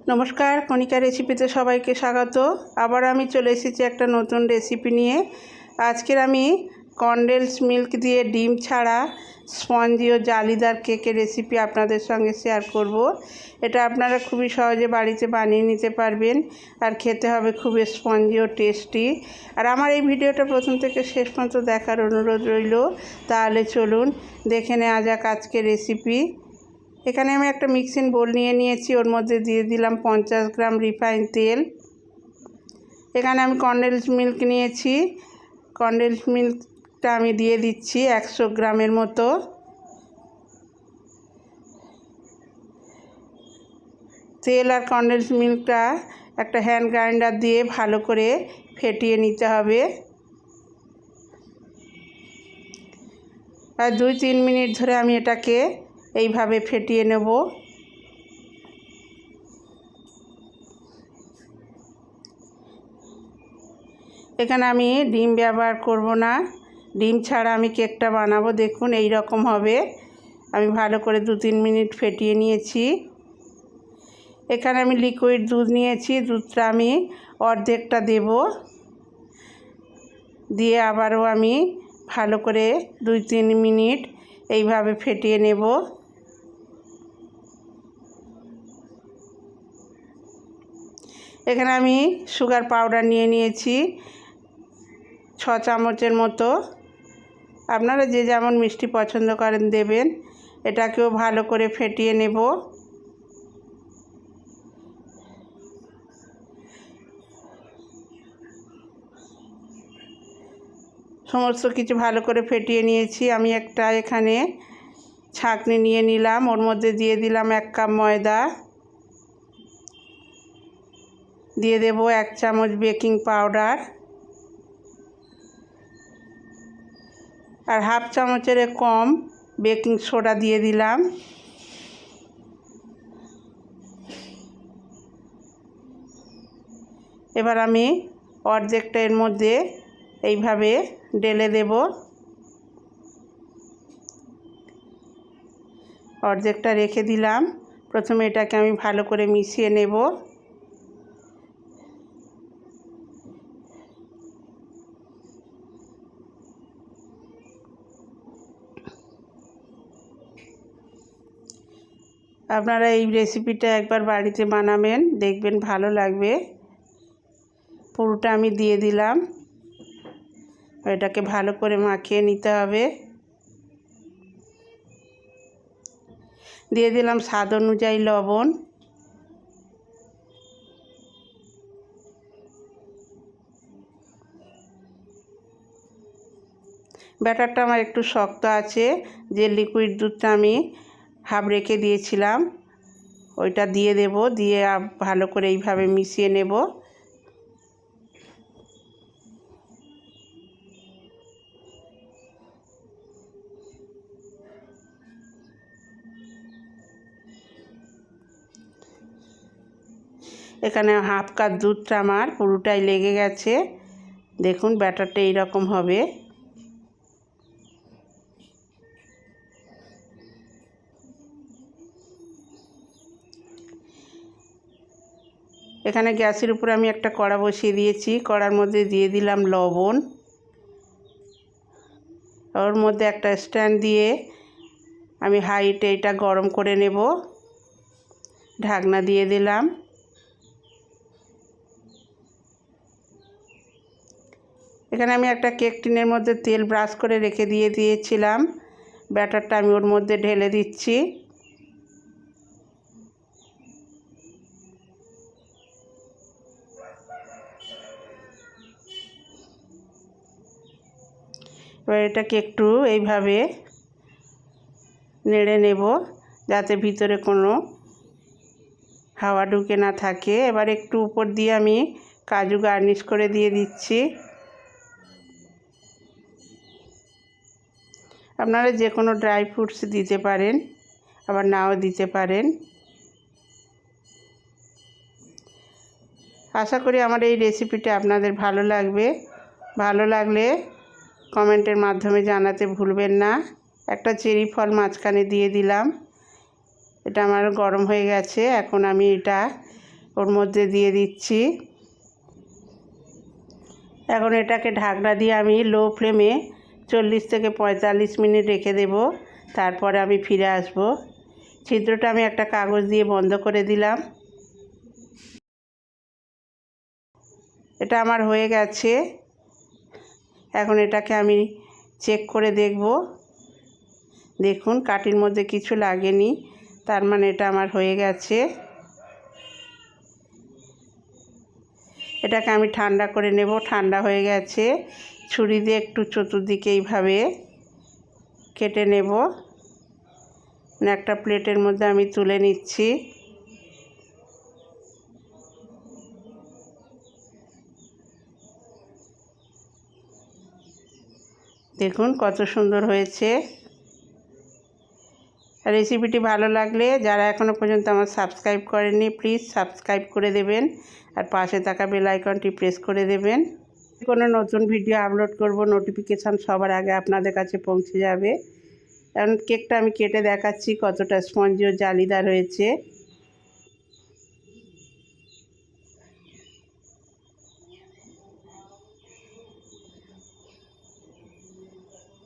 নমস্কার, কণিকা রেসিপিতে সবাইকে স্বাগত। আবার আমি চলে এসেছি একটা নতুন রেসিপি নিয়ে। আজকের আমি কনডেন্স মিল্ক দিয়ে ডিম ছাড়া স্পঞ্জি ও জালিদার কেকের রেসিপি আপনাদের সঙ্গে শেয়ার করব। এটা আপনারা খুবই সহজে বাড়িতে বানিয়ে নিতে পারবেন আর খেতে হবে খুব স্পঞ্জি ও টেস্টি আর আমার এই ভিডিওটা প্রথম থেকে শেষ পর্যন্ত দেখার অনুরোধ রইল। তাহলে চলুন দেখে নেওয়া যাক আজকের রেসিপি এখানে আমি একটা মিক্সিং বোল নিয়ে নিয়েছি, ওর মধ্যে দিয়ে দিলাম পঞ্চাশ গ্রাম রিফাইন তেল। এখানে আমি কন্ডেন্স মিল্ক নিয়েছি কন্ডেন্স মিল্কটা আমি দিয়ে দিচ্ছি একশো গ্রামের মতো। তেল আর কন্ডেন্স মিল্কটা একটা হ্যান্ড গ্রাইন্ডার দিয়ে ভালো করে ফেটিয়ে নিতে হবে। আর দুই তিন মিনিট ধরে আমি এটাকে এইভাবে ফেটিয়ে নেব। এখানে আমি ডিম ব্যবহার করব না। ডিম ছাড়া আমি কেকটা বানাবো, দেখুন এই রকম হবে। আমি ভালো করে দু তিন মিনিট ফেটিয়ে নিয়েছি। এখানে আমি লিকুইড দুধ নিয়েছি, দুধটা আমি অর্ধেকটা দেব। দিয়ে আবারও আমি ভালো করে দুই তিন মিনিট এইভাবে ফেটিয়ে নেব। এখানে আমি সুগার পাউডার নিয়ে নিয়েছি, ছ চামচের মতো। আপনারা যে যেমন মিষ্টি পছন্দ করেন দেবেন, এটাকেও ভালো করে ফেটিয়ে নেব। সমস্ত কিছু ভালো করে ফেটিয়ে নিয়েছি। আমি একটা এখানে ছাঁকনি নিয়ে নিলাম, ওর মধ্যে দিয়ে দিলাম এক কাপ ময়দা। দিয়ে দেব এক চামচ বেকিং পাউডার আর হাফ চামচের কম বেকিং সোডা দিয়ে দিলাম। এবার আমি অর্ধেকটা এর মধ্যে এইভাবে ডেলে দেব। অর্ধেকটা রেখে দিলাম। প্রথমে এটাকে আমি ভালো করে মিশিয়ে নেব। আপনারা এই রেসিপিটা একবার বাড়িতে বানাবেন, দেখবেন ভালো লাগবে। পুরোটা আমি দিয়ে দিলাম। এটাকে ভালো করে মাখিয়ে নিতে হবে। দিয়ে দিলাম স্বাদ অনুযায়ী লবণ। ব্যাটারটা আমার একটু শক্ত আছে, যে লিকুইড দুধটা আমি হাফ রেখে দিয়েছিলাম। ওইটা দিয়ে দেব, দিয়ে ভালো করে এইভাবে মিশিয়ে নেব। এখানে হাফ কাপ দুধটা আমার পুরোটাই লেগে গেছে। দেখুন, ব্যাটারটা এইরকম হবে। এখানে গ্যাসের উপরে আমি একটা কড়া বসিয়ে দিয়েছি। কড়ার মধ্যে দিয়ে দিলাম লবণ। ওর মধ্যে একটা স্ট্যান্ড দিয়ে আমি হাইটে এটা গরম করে নেব। ঢাকনা দিয়ে দিলাম। এখানে আমি একটা কেক টিনের মধ্যে তেল ব্রাশ করে রেখে দিয়ে দিয়েছিলাম। ব্যাটারটা আমি ওর মধ্যে ঢেলে দিচ্ছি। এবার এটাকে একটু এইভাবে নেড়ে নেব যাতে ভিতরে কোনো হাওয়া ঢুকে না থাকে। এবার একটু উপর দিয়ে আমি কাজু গার্নিশ করে দিয়ে দিচ্ছি। আপনারা যে কোনো ড্রাই ফ্রুটস দিতে পারেন, আবার নাও দিতে পারেন। আশা করি আমার এই রেসিপিটা আপনাদের ভালো লাগবে। ভালো লাগলে কমেন্টের মাধ্যমে জানাতে ভুলবেন না। একটা চেরি ফল মাঝখানে দিয়ে দিলাম। এটা আমার গরম হয়ে গেছে। এখন আমি এটা ওর মধ্যে দিয়ে দিচ্ছি। এখন এটাকে ঢাকনা দিয়ে আমি লো ফ্লেমে চল্লিশ থেকে পঁয়তাল্লিশ মিনিট রেখে দেব। তারপরে আমি ফিরে আসব। ছিদ্রটা আমি একটা কাগজ দিয়ে বন্ধ করে দিলাম। এটা আমার হয়ে গেছে। এখন এটাকে আমি চেক করে দেখব। দেখুন, কাটির মধ্যে কিছু লাগেনি, তার মানে এটা আমার হয়ে গেছে। এটাকে আমি ঠান্ডা করে নেব, ঠান্ডা হয়ে গেছে। ছুরি দিয়ে একটু চতুর্দিকে এইভাবে কেটে নেব। একটা প্লেটের মধ্যে আমি তুলে নিচ্ছি। দেখুন কত সুন্দর হয়েছে। রেসিপিটি ভালো লাগলে যারা এখনও পর্যন্ত আমার সাবস্ক্রাইব করেননি প্লিজ সাবস্ক্রাইব করে দেবেন আর পাশে থাকা বেল আইকনটি প্রেস করে দেবেন। কোনো নতুন ভিডিও আপলোড করব নোটিফিকেশান সবার আগে আপনাদের কাছে পৌঁছে যাবে। কারণ কেকটা আমি কেটে দেখাচ্ছি কতটা স্পঞ্জি ও জালিদার হয়েছে।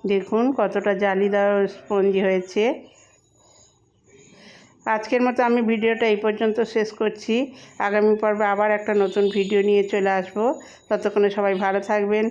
দেখুন কতটা জালিদার স্পঞ্জি হয়েছে। আজকের মতো আমি ভিডিওটা এই পর্যন্ত শেষ করছি। আগামী পর্বে আবার একটা নতুন ভিডিও নিয়ে চলে আসব। ততক্ষণে সবাই ভালো থাকবেন